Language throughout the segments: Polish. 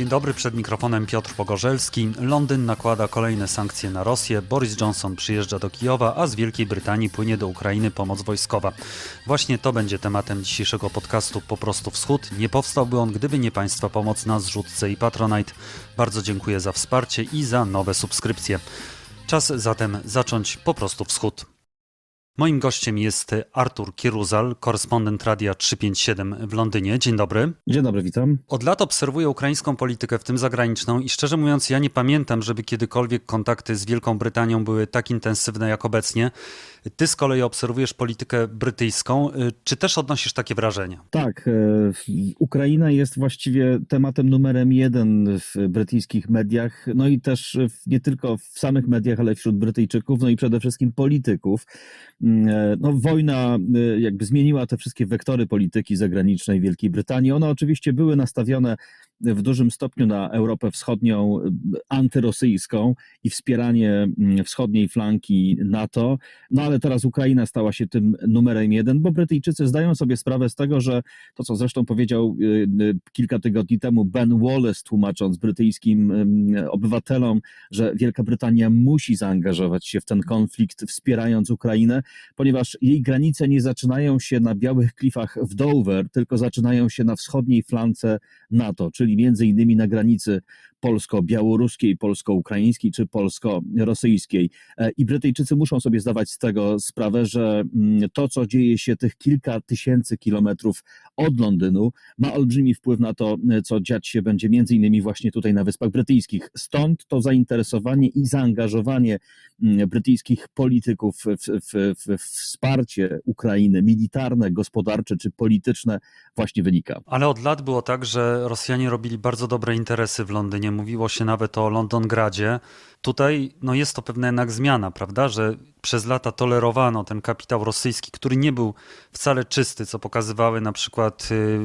Dzień dobry, przed mikrofonem Piotr Pogorzelski. Londyn nakłada kolejne sankcje na Rosję. Boris Johnson przyjeżdża do Kijowa, a z Wielkiej Brytanii płynie do Ukrainy pomoc wojskowa. Właśnie to będzie tematem dzisiejszego podcastu Po prostu Wschód. Nie powstałby on, gdyby nie Państwa pomoc na zrzutce i Patronite. Bardzo dziękuję za wsparcie i za nowe subskrypcje. Czas zatem zacząć Po prostu Wschód. Moim gościem jest Artur Kieruzal, korespondent Radia 357 w Londynie. Dzień dobry. Dzień dobry, witam. Od lat obserwuję ukraińską politykę, w tym zagraniczną, i szczerze mówiąc, ja nie pamiętam, żeby kiedykolwiek kontakty z Wielką Brytanią były tak intensywne jak obecnie. Ty z kolei obserwujesz politykę brytyjską. Czy też odnosisz takie wrażenia? Tak, e, Ukraina jest właściwie tematem numerem jeden w brytyjskich mediach, no i też nie tylko w samych mediach, ale wśród Brytyjczyków, no i przede wszystkim polityków. E, No, wojna jakby zmieniła te wszystkie wektory polityki zagranicznej Wielkiej Brytanii. One oczywiście były nastawione w dużym stopniu na Europę Wschodnią, e, antyrosyjską i wspieranie mm, wschodniej flanki NATO. No ale teraz Ukraina stała się tym numerem jeden, bo Brytyjczycy zdają sobie sprawę z tego, że to, co zresztą powiedział y, y, kilka tygodni temu Ben Wallace, tłumacząc brytyjskim obywatelom, że Wielka Brytania musi zaangażować się w ten konflikt, wspierając Ukrainę, ponieważ jej granice nie zaczynają się na białych klifach w Dover, tylko zaczynają się na wschodniej flance NATO, czyli między innymi na granicy polsko-białoruskiej, polsko-ukraińskiej czy polsko-rosyjskiej. E, I Brytyjczycy muszą sobie zdawać z tego sprawę, że mm, to, co dzieje się tych kilka tysięcy kilometrów od Londynu, ma olbrzymi wpływ na to, e, co dziać się będzie między innymi właśnie tutaj na Wyspach Brytyjskich. Stąd to zainteresowanie i zaangażowanie mm, brytyjskich polityków w, w, w, wsparcie Ukrainy, militarne, gospodarcze czy polityczne właśnie wynika. Ale od lat było tak, że Rosjanie robili bardzo dobre interesy w Londynie. Mówiło się nawet o Londongradzie. Tutaj no jest to pewna jednak zmiana, prawda, że przez lata tolerowano ten kapitał rosyjski, który nie był wcale czysty, co pokazywały na przykład y,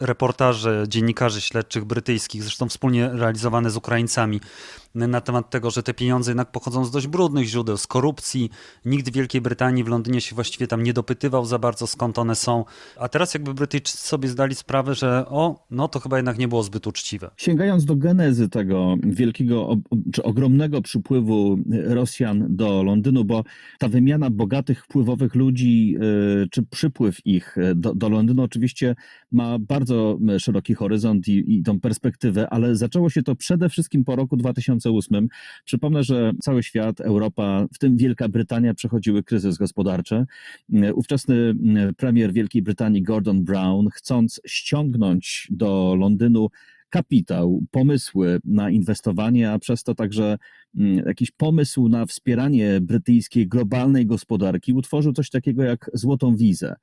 reportaże dziennikarzy śledczych brytyjskich, zresztą wspólnie realizowane z Ukraińcami, na temat tego, że te pieniądze jednak pochodzą z dość brudnych źródeł, z korupcji. Nikt w Wielkiej Brytanii, w Londynie się właściwie tam nie dopytywał za bardzo, skąd one są. A teraz jakby Brytyjczycy sobie zdali sprawę, że o, no to chyba jednak nie było zbyt uczciwe. Sięgając do genezy tego wielkiego czy ogromnego przypływu Rosjan do Londynu, bo ta wymiana bogatych, wpływowych ludzi, czy przypływ ich do, do Londynu oczywiście ma bardzo szeroki horyzont i, i tą perspektywę, ale zaczęło się to przede wszystkim po roku 2008. Przypomnę, że cały świat, Europa, w tym Wielka Brytania przechodziły kryzys gospodarczy. Ówczesny premier Wielkiej Brytanii Gordon Brown, chcąc ściągnąć do Londynu kapitał, pomysły na inwestowanie, a przez to także jakiś pomysł na wspieranie brytyjskiej globalnej gospodarki, utworzył coś takiego jak złotą wizę.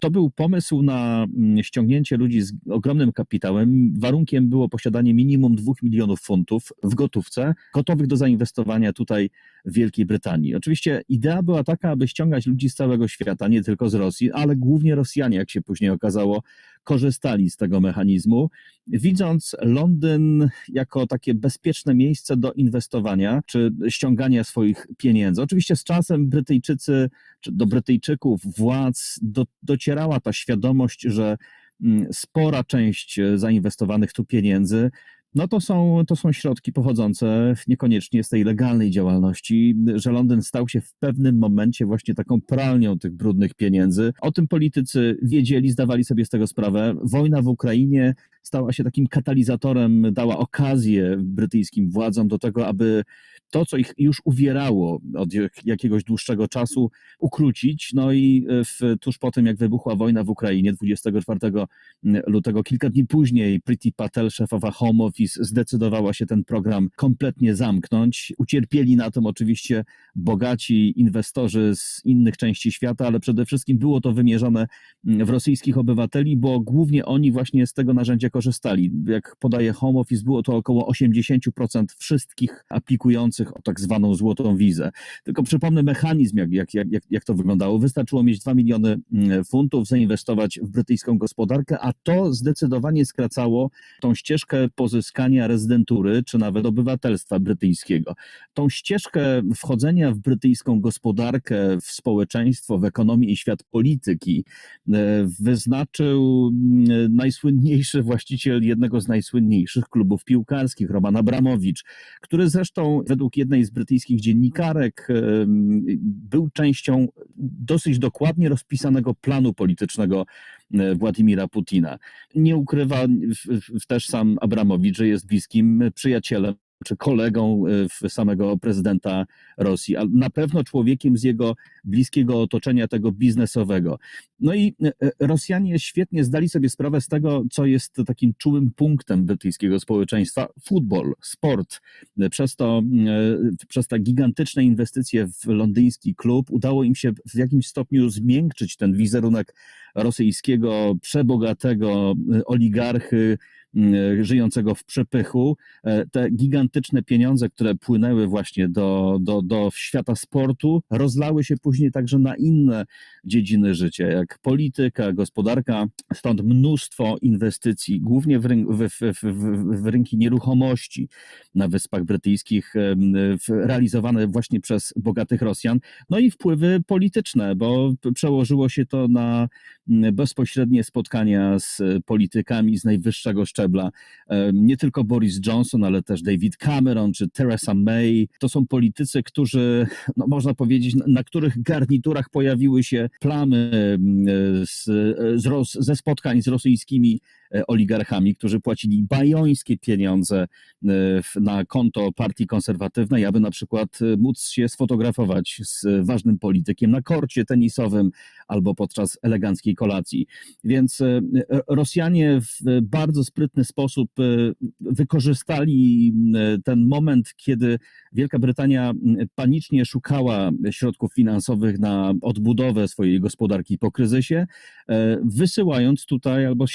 To był pomysł na ściągnięcie ludzi z ogromnym kapitałem. Warunkiem było posiadanie minimum 2 milionów funtów w gotówce, gotowych do zainwestowania tutaj w Wielkiej Brytanii. Oczywiście idea była taka, aby ściągać ludzi z całego świata, nie tylko z Rosji, ale głównie Rosjanie, jak się później okazało, korzystali z tego mechanizmu, widząc Londyn jako takie bezpieczne miejsce do inwestowania czy ściągania swoich pieniędzy. Oczywiście z czasem Brytyjczycy, czy do Brytyjczyków, władz do, docierała ta świadomość, że spora część zainwestowanych tu pieniędzy no to są, to są środki pochodzące niekoniecznie z tej legalnej działalności, że Londyn stał się w pewnym momencie właśnie taką pralnią tych brudnych pieniędzy. O tym politycy wiedzieli, zdawali sobie z tego sprawę. Wojna w Ukrainie stała się takim katalizatorem, dała okazję brytyjskim władzom do tego, aby to, co ich już uwierało od jakiegoś dłuższego czasu, ukrócić. No i w, tuż po tym, jak wybuchła wojna w Ukrainie 24 lutego, kilka dni później, Priti Patel, szefowa Home Office, zdecydowała się ten program kompletnie zamknąć. Ucierpieli na tym oczywiście bogaci inwestorzy z innych części świata, ale przede wszystkim było to wymierzone w rosyjskich obywateli, bo głównie oni właśnie z tego narzędzia korzystali. Jak podaje Home Office, było to około 80% wszystkich aplikujących o tak zwaną złotą wizę. Tylko przypomnę mechanizm, jak, jak, jak, jak to wyglądało. Wystarczyło mieć 2 miliony funtów, zainwestować w brytyjską gospodarkę, a to zdecydowanie skracało tą ścieżkę pozyskania rezydentury, czy nawet obywatelstwa brytyjskiego. Tą ścieżkę wchodzenia w brytyjską gospodarkę, w społeczeństwo, w ekonomię i świat polityki wyznaczył najsłynniejszy właściwie właściciel jednego z najsłynniejszych klubów piłkarskich, Roman Abramowicz, który zresztą według jednej z brytyjskich dziennikarek był częścią dosyć dokładnie rozpisanego planu politycznego Władimira Putina. Nie ukrywa też sam Abramowicz, że jest bliskim przyjacielem czy kolegą w samego prezydenta Rosji, a na pewno człowiekiem z jego bliskiego otoczenia, tego biznesowego. No i e, Rosjanie świetnie zdali sobie sprawę z tego, co jest takim czułym punktem brytyjskiego społeczeństwa futbol, sport. Przez to, przez te gigantyczne inwestycje w londyński klub udało im się w jakimś stopniu zmiękczyć ten wizerunek rosyjskiego, przebogatego oligarchy, żyjącego w przepychu. E, Te gigantyczne pieniądze, które płynęły właśnie do, do, do świata sportu, rozlały się później także na inne dziedziny życia, jak polityka, gospodarka. Stąd mnóstwo inwestycji, głównie w, ryn- w, w, w, rynki nieruchomości na Wyspach Brytyjskich, w- realizowane właśnie przez bogatych Rosjan. No i wpływy polityczne, bo przełożyło się to na bezpośrednie spotkania z e, politykami z najwyższego szczebla. Em, Nie tylko Boris Johnson, ale też David Cameron czy Theresa May. To są politycy, którzy, no można powiedzieć, na- których garniturach pojawiły się plamy em, z, z ze spotkań z rosyjskimi e, oligarchami, którzy płacili bajońskie pieniądze e, na konto partii konserwatywnej, aby na przykład e, móc się sfotografować z ważnym politykiem na korcie tenisowym albo podczas eleganckiej kolacji. Więc e, e, Rosjanie w bardzo sprytny sposób e, wykorzystali e, ten moment, kiedy Wielka Brytania panicznie szukała środków finansowych na odbudowę swojej gospodarki po kryzysie, e, wysyłając tutaj albo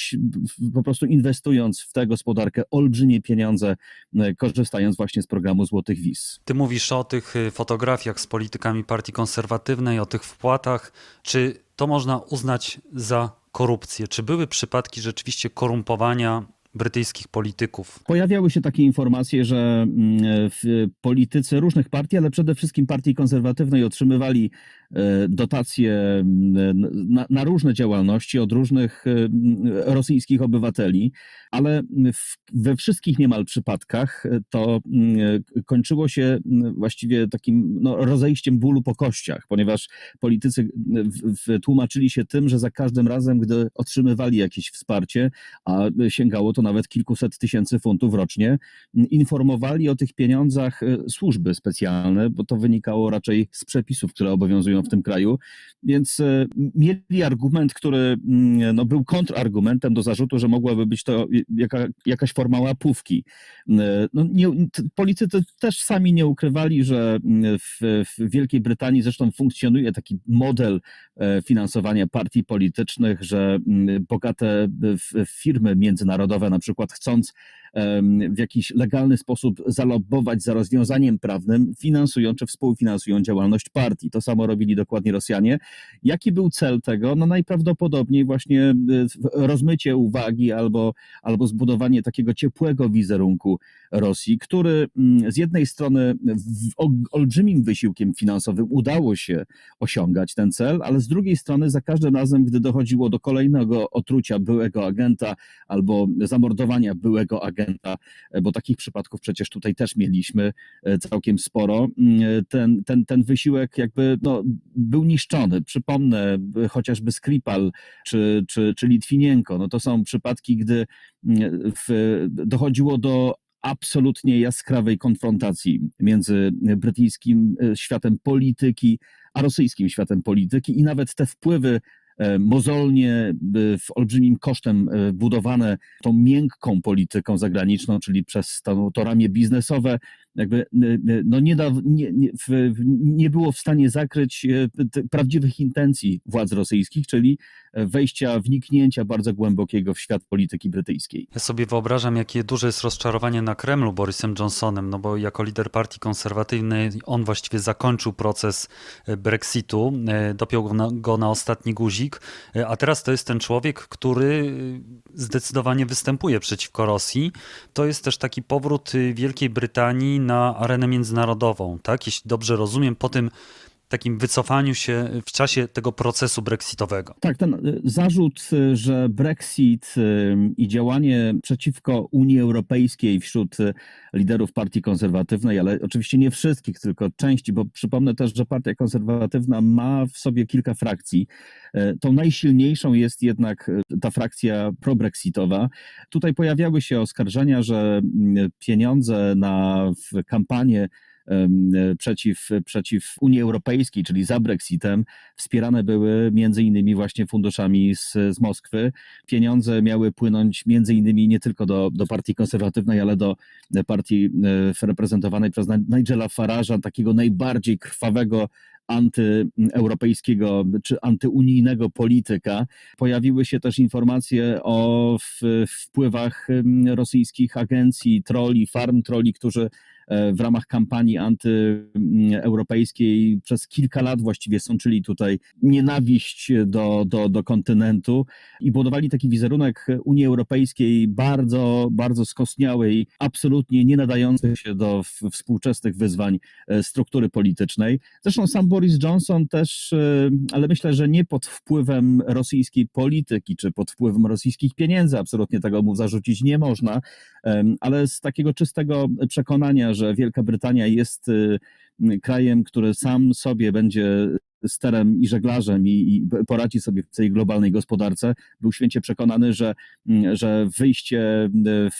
po prostu inwestując w tę gospodarkę olbrzymie pieniądze, e, korzystając właśnie z programu Złotych Wiz. Ty mówisz o tych y, fotografiach z politykami partii konserwatywnej, o tych wpłatach. Czy to można uznać za korupcję? Czy były przypadki rzeczywiście korumpowania brytyjskich polityków? Pojawiały się takie informacje, że mm, w politycy różnych partii, ale przede wszystkim partii konserwatywnej otrzymywali e, dotacje mm, na, na różne działalności od różnych e, rosyjskich obywateli, ale w, we wszystkich niemal przypadkach to mm, kończyło się właściwie takim no, rozejściem bólu po kościach, ponieważ politycy w, w, tłumaczyli się tym, że za każdym razem, gdy otrzymywali jakieś wsparcie, a sięgało to nawet kilkuset tysięcy funtów rocznie, informowali o tych pieniądzach e, służby specjalne, bo to wynikało raczej z przepisów, które obowiązują w tym kraju, więc e, mieli argument, który mm, no, był kontrargumentem do zarzutu, że mogłaby być to jaka, jakaś forma łapówki. E, No, nie, politycy też sami nie ukrywali, że mm, w, w Wielkiej Brytanii zresztą funkcjonuje taki model e, finansowania partii politycznych, że mm, bogate firmy międzynarodowe, na przykład chcąc w jakiś legalny sposób zalobować za rozwiązaniem prawnym, finansują czy współfinansują działalność partii. To samo robili dokładnie Rosjanie. Jaki był cel tego? No najprawdopodobniej właśnie e, rozmycie uwagi albo, albo zbudowanie takiego ciepłego wizerunku Rosji, który mm, z jednej strony olbrzymim wysiłkiem finansowym udało się osiągać ten cel, ale z drugiej strony za każdym razem, gdy dochodziło do kolejnego otrucia byłego agenta albo zamordowania byłego agenta, e, bo takich przypadków przecież tutaj też mieliśmy e, całkiem sporo, mm, ten, ten, ten wysiłek jakby no, był niszczony. Przypomnę e, chociażby Skripal czy, czy, czy Litwinienko, no to są przypadki, gdy mm, w, dochodziło do absolutnie jaskrawej konfrontacji między brytyjskim e, światem polityki a rosyjskim światem polityki i nawet te wpływy e, mozolnie, w olbrzymim kosztem budowane tą miękką polityką zagraniczną, czyli przez to, to ramię biznesowe, jakby e, e, no nie, da, nie, nie, nie było w stanie zakryć t- prawdziwych intencji władz rosyjskich, czyli e, wejścia, wniknięcia bardzo głębokiego w świat polityki brytyjskiej. Ja sobie wyobrażam, jakie duże jest rozczarowanie na Kremlu Borysem Johnsonem, no bo jako lider partii konserwatywnej on właściwie zakończył proces e, Brexitu, e, dopiął go na, go na ostatni guzik, a teraz to jest ten człowiek, który zdecydowanie występuje przeciwko Rosji. To jest też taki powrót Wielkiej Brytanii na arenę międzynarodową, tak? Jeśli dobrze rozumiem, po tym takim wycofaniu się w czasie tego procesu brexitowego. Tak, ten y, zarzut, y, że Brexit y, i działanie przeciwko Unii Europejskiej wśród liderów Partii Konserwatywnej, ale oczywiście nie wszystkich, tylko części, bo przypomnę też, że Partia Konserwatywna ma w sobie kilka frakcji. Tą najsilniejszą jest jednak ta frakcja pro-brexitowa. Tutaj pojawiały się oskarżenia, że mm, pieniądze na kampanię przeciw, przeciw Unii Europejskiej, czyli za Brexitem, wspierane były między innymi właśnie funduszami z, z Moskwy. Pieniądze miały płynąć między innymi nie tylko do, do partii konserwatywnej, ale do partii e, reprezentowanej przez Nigela Farage'a, takiego najbardziej krwawego antyeuropejskiego czy antyunijnego polityka. Pojawiły się też informacje o wpływach rosyjskich agencji, troli, farm troli, którzy e, w ramach kampanii antyeuropejskiej przez kilka lat właściwie sączyli tutaj nienawiść do, do, do kontynentu i budowali taki wizerunek Unii Europejskiej bardzo, bardzo skostniałej, absolutnie nie nadającej się do współczesnych wyzwań e, struktury politycznej. Zresztą sam Boris Johnson też, e, ale myślę, że nie pod wpływem rosyjskiej polityki czy pod wpływem rosyjskich pieniędzy, absolutnie tego mu zarzucić nie można, ale z takiego czystego przekonania, że Wielka Brytania jest y, krajem, który sam sobie będzie sterem i żeglarzem i, i poradzi sobie w tej globalnej gospodarce, był święcie przekonany, że, mm, że wyjście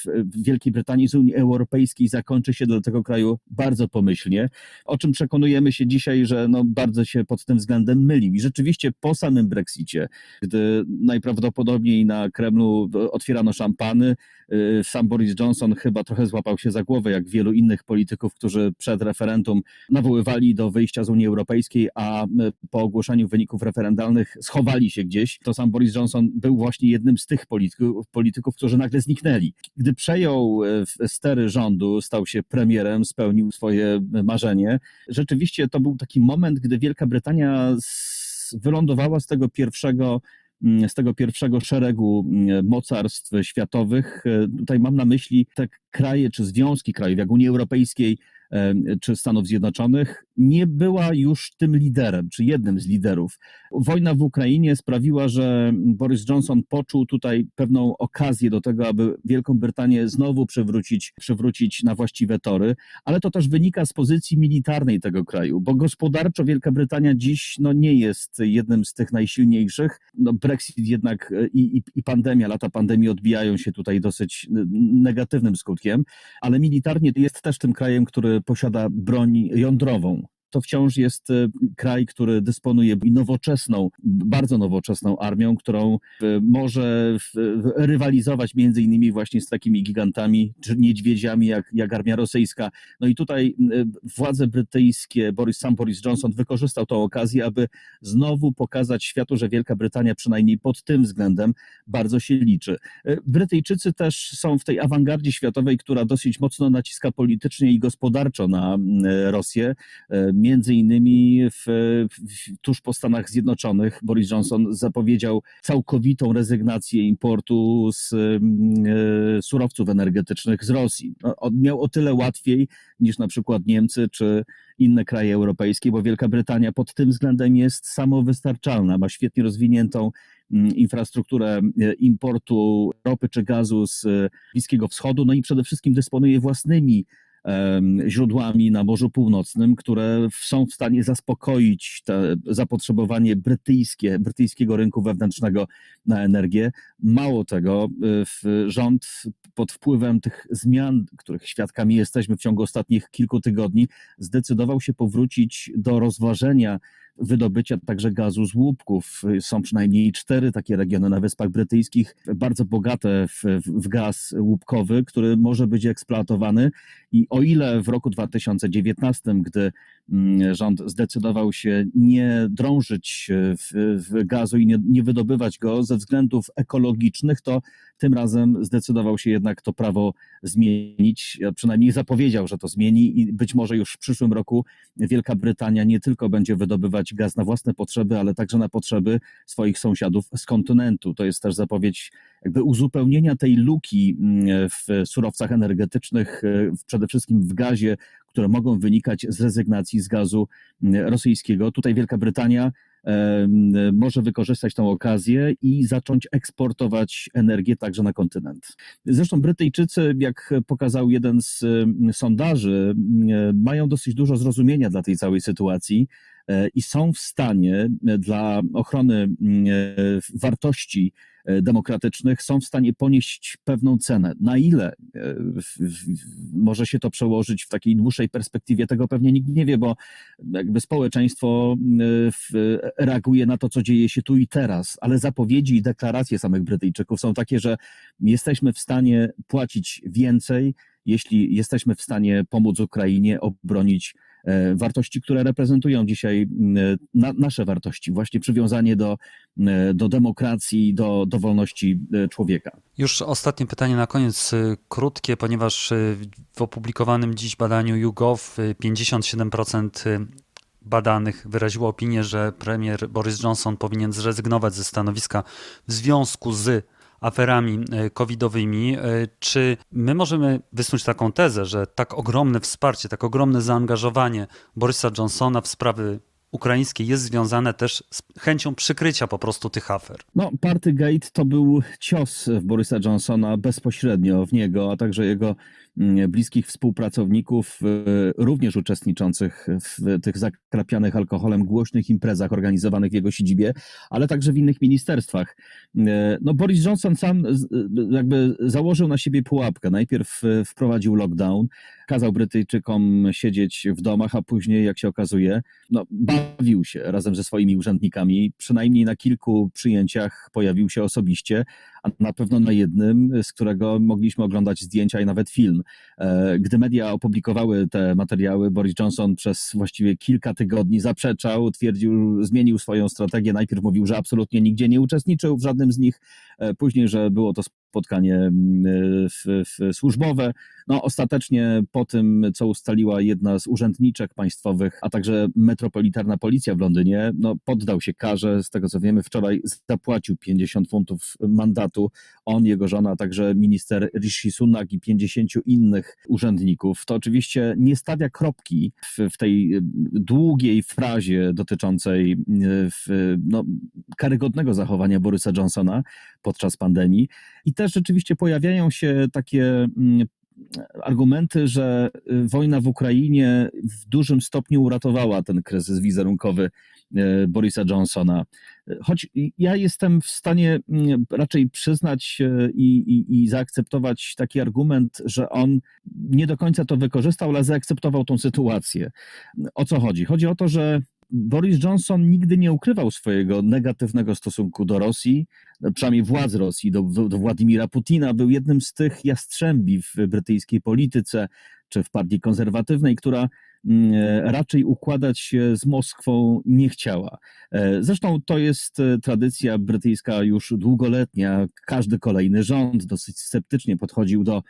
w Wielkiej Brytanii z Unii Europejskiej zakończy się dla tego kraju bardzo pomyślnie, o czym przekonujemy się dzisiaj, że no bardzo się pod tym względem mylił. I rzeczywiście po samym Brexicie, gdy najprawdopodobniej na Kremlu otwierano szampany, y, sam Boris Johnson chyba trochę złapał się za głowę, jak wielu innych polityków, którzy przed referendum nawoływali do wyjścia z Unii Europejskiej, a y, po ogłoszeniu wyników referendalnych schowali się gdzieś. To sam Boris Johnson był właśnie jednym z tych polityków, polityków którzy nagle zniknęli. Gdy przejął w- stery rządu, stał się premierem, spełnił swoje marzenie. Rzeczywiście to był taki moment, gdy Wielka Brytania wylądowała z tego pierwszego mm, z tego pierwszego szeregu mm, mocarstw światowych. E, Tutaj mam na myśli te kraje czy związki krajów, jak Unii Europejskiej e, czy Stanów Zjednoczonych, nie była już tym liderem, czy jednym z liderów. Wojna w Ukrainie sprawiła, że Boris Johnson poczuł tutaj pewną okazję do tego, aby Wielką Brytanię znowu przywrócić, przywrócić na właściwe tory, ale to też wynika z pozycji militarnej tego kraju, bo gospodarczo Wielka Brytania dziś no, nie jest jednym z tych najsilniejszych. No, Brexit jednak e, i, i, i pandemia, lata pandemii odbijają się tutaj dosyć negatywnym skutkiem, ale militarnie jest też tym krajem, który posiada broń jądrową. To wciąż jest e, kraj, który dysponuje nowoczesną, bardzo nowoczesną armią, którą e, może rywalizować między innymi właśnie z takimi gigantami czy niedźwiedziami jak, jak armia rosyjska. No i tutaj e, władze brytyjskie, Boris, sam Boris Johnson wykorzystał tę okazję, aby znowu pokazać światu, że Wielka Brytania przynajmniej pod tym względem bardzo się liczy. Brytyjczycy też są w tej awangardzie światowej, która dosyć mocno naciska politycznie i gospodarczo na Rosję. Między innymi w, w, tuż po Stanach Zjednoczonych Boris Johnson zapowiedział całkowitą rezygnację importu z e, surowców energetycznych z Rosji. No, miał o tyle łatwiej niż na przykład Niemcy czy inne kraje europejskie, bo Wielka Brytania pod tym względem jest samowystarczalna, ma świetnie rozwiniętą mm, infrastrukturę e, importu ropy czy gazu z e, Bliskiego Wschodu, no i przede wszystkim dysponuje własnymi źródłami na Morzu Północnym, które są w stanie zaspokoić zapotrzebowanie brytyjskie, brytyjskiego rynku wewnętrznego na energię. Mało tego, y, rząd pod wpływem tych zmian, których świadkami jesteśmy w ciągu ostatnich kilku tygodni, zdecydował się powrócić do rozważenia wydobycia także gazu z łupków. Są przynajmniej cztery takie regiony na Wyspach Brytyjskich, bardzo bogate w, w gaz łupkowy, który może być eksploatowany. I o ile w roku 2019, gdy rząd zdecydował się nie drążyć w, w gazu i nie, nie wydobywać go ze względów ekologicznych, to tym razem zdecydował się jednak to prawo zmienić. Przynajmniej zapowiedział, że to zmieni i być może już w przyszłym roku Wielka Brytania nie tylko będzie wydobywać gaz na własne potrzeby, ale także na potrzeby swoich sąsiadów z kontynentu. To jest też zapowiedź jakby uzupełnienia tej luki mm, w surowcach energetycznych, e, przede wszystkim w gazie, które mogą wynikać z rezygnacji z gazu mm, rosyjskiego. Tutaj Wielka Brytania może wykorzystać tę okazję i zacząć eksportować energię także na kontynent. Zresztą Brytyjczycy, jak pokazał jeden z em, sondaży, m, mają dosyć dużo zrozumienia dla tej całej sytuacji i są w stanie e, dla ochrony e, wartości e, demokratycznych, są w stanie ponieść pewną cenę. Na ile e, może się to przełożyć w takiej dłuższej perspektywie, tego pewnie nikt nie wie, bo jakby społeczeństwo reaguje na to, co dzieje się tu i teraz, ale zapowiedzi i deklaracje samych Brytyjczyków są takie, że jesteśmy w stanie płacić więcej, jeśli jesteśmy w stanie pomóc Ukrainie obronić e, wartości, które reprezentują dzisiaj m, na, nasze wartości, właśnie przywiązanie do, m, do demokracji, do, do wolności e, człowieka. Już ostatnie pytanie na koniec, krótkie, ponieważ w opublikowanym dziś badaniu YouGov y, 57% y, badanych wyraziło opinię, że premier Boris Johnson powinien zrezygnować ze stanowiska w związku z aferami y, covidowymi. Y, Czy my możemy wysnuć taką tezę, że tak ogromne wsparcie, tak ogromne zaangażowanie Borisa Johnsona w sprawy ukraińskie jest związane też z chęcią przykrycia po prostu tych afer? No, Partygate to był cios w Borysa Johnsona bezpośrednio w niego, a także jego bliskich współpracowników, również uczestniczących w tych zakrapianych alkoholem głośnych imprezach organizowanych w jego siedzibie, ale także w innych ministerstwach. Y, No, Boris Johnson sam y, jakby założył na siebie pułapkę. Najpierw y, wprowadził lockdown, kazał Brytyjczykom siedzieć w domach, a później, jak się okazuje, no, bawił się razem ze swoimi urzędnikami. Przynajmniej na kilku przyjęciach pojawił się osobiście, a na pewno na jednym, z którego mogliśmy oglądać zdjęcia i nawet film. E, Gdy media opublikowały te materiały, Boris Johnson przez właściwie kilka tygodni zaprzeczał, twierdził, zmienił swoją strategię. Najpierw mówił, że absolutnie nigdzie nie uczestniczył w żadnym z nich, e, później, że było to spotkanie mm, w, w, służbowe. No, ostatecznie po tym, co ustaliła jedna z urzędniczek państwowych, a także metropolitarna policja w Londynie, no, poddał się karze. Z tego co wiemy, wczoraj zapłacił 50 funtów mandatu. On, jego żona, a także minister Rishi Sunak i 50 innych urzędników. To oczywiście nie stawia kropki w, w tej e, długiej frazie dotyczącej e, w, no, karygodnego zachowania Borysa Johnsona podczas pandemii. I też rzeczywiście pojawiają się takie mm, argumenty, że y, wojna w Ukrainie w dużym stopniu uratowała ten kryzys wizerunkowy y, Borisa Johnsona. Choć ja jestem w stanie mm, raczej przyznać i, i, i zaakceptować taki argument, że on nie do końca to wykorzystał, ale zaakceptował tą sytuację. O co chodzi? Chodzi o to, że Boris Johnson nigdy nie ukrywał swojego negatywnego stosunku do Rosji, przynajmniej władz Rosji, do, do Władimira Putina. Był jednym z tych jastrzębi w brytyjskiej polityce czy w partii konserwatywnej, która mm, raczej układać się z Moskwą nie chciała. E, Zresztą to jest e, tradycja brytyjska już długoletnia. Każdy kolejny rząd dosyć sceptycznie podchodził do,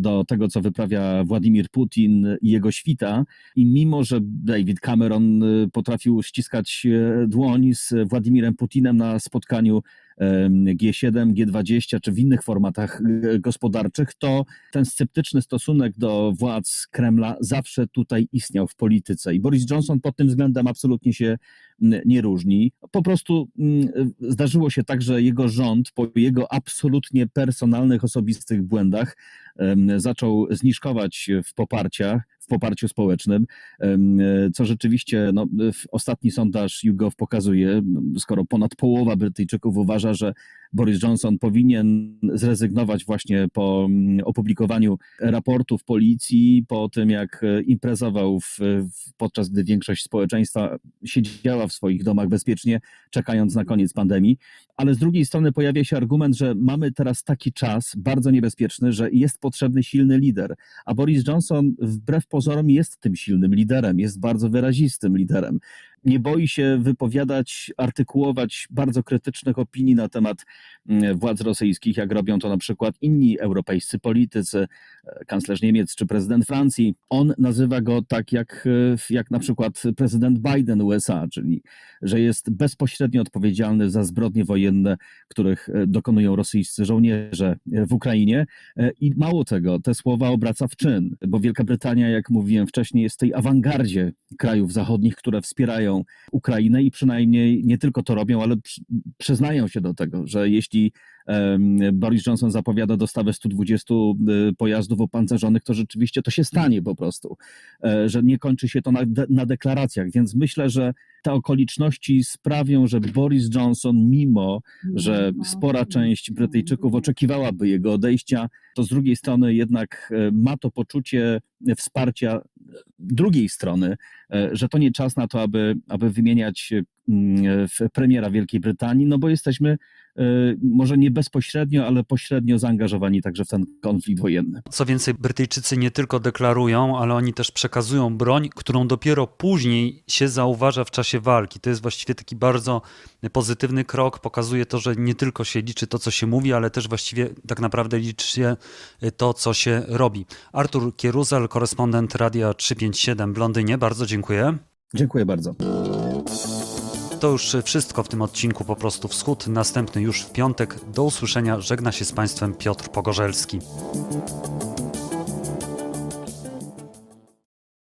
do tego, co wyprawia Władimir Putin i jego świta. I mimo, że David Cameron e, potrafił ściskać e, dłoń z Władimirem Putinem na spotkaniu em, G7, G20 czy w innych formatach e, gospodarczych, to ten sceptyczny stosunek do władz Kremla zawsze tutaj istniał w polityce. I Boris Johnson pod tym względem absolutnie się mm, nie różni. Po prostu mm, zdarzyło się tak, że jego rząd po jego absolutnie personalnych, osobistych błędach zaczął zniżkować w poparciach, w poparciu społecznym, em, co rzeczywiście no, ostatni sondaż YouGov pokazuje, skoro ponad połowa Brytyjczyków uważa, że Boris Johnson powinien zrezygnować właśnie po mm, opublikowaniu raportów policji, po tym jak e, imprezował, w, podczas gdy większość społeczeństwa siedziała w swoich domach bezpiecznie, czekając na koniec pandemii. Ale z drugiej strony pojawia się argument, że mamy teraz taki czas bardzo niebezpieczny, że jest potrzebny silny lider. A Boris Johnson wbrew pozorom jest tym silnym liderem, jest bardzo wyrazistym liderem. Nie boi się wypowiadać, artykułować bardzo krytycznych opinii na temat mm, władz rosyjskich, jak robią to na przykład inni europejscy politycy, e, kanclerz Niemiec czy prezydent Francji. On nazywa go tak jak, e, jak na przykład prezydent Biden USA, czyli że jest bezpośrednio odpowiedzialny za zbrodnie wojenne, których e, dokonują rosyjscy żołnierze w Ukrainie. I mało tego, te słowa obraca w czyn, bo Wielka Brytania, jak mówiłem wcześniej, jest w tej awangardzie krajów zachodnich, które wspierają Ukrainę i przynajmniej nie tylko to robią, ale przy, przyznają się do tego, że jeśli Boris Johnson zapowiada dostawę 120 y, pojazdów opancerzonych, to rzeczywiście to się stanie po prostu, e, że nie kończy się to na, na deklaracjach, więc myślę, że te okoliczności sprawią, że Boris Johnson, mimo że spora część Brytyjczyków oczekiwałaby jego odejścia, to z drugiej strony jednak e, ma to poczucie wsparcia drugiej strony, e, że to nie czas na to, aby, aby wymieniać premiera Wielkiej Brytanii, no bo jesteśmy e, może nie bezpośrednio, ale pośrednio zaangażowani także w ten konflikt wojenny. Co więcej, Brytyjczycy nie tylko deklarują, ale oni też przekazują broń, którą dopiero później się zauważa w czasie walki. To jest właściwie taki bardzo pozytywny krok. Pokazuje to, że nie tylko się liczy to, co się mówi, ale też właściwie tak naprawdę liczy się to, co się robi. Artur Kieruzal, korespondent Radia 357 w Londynie. Bardzo dziękuję. Dziękuję bardzo. To już wszystko w tym odcinku Po prostu Wschód. Następny już w piątek. Do usłyszenia. Żegna się z Państwem Piotr Pogorzelski.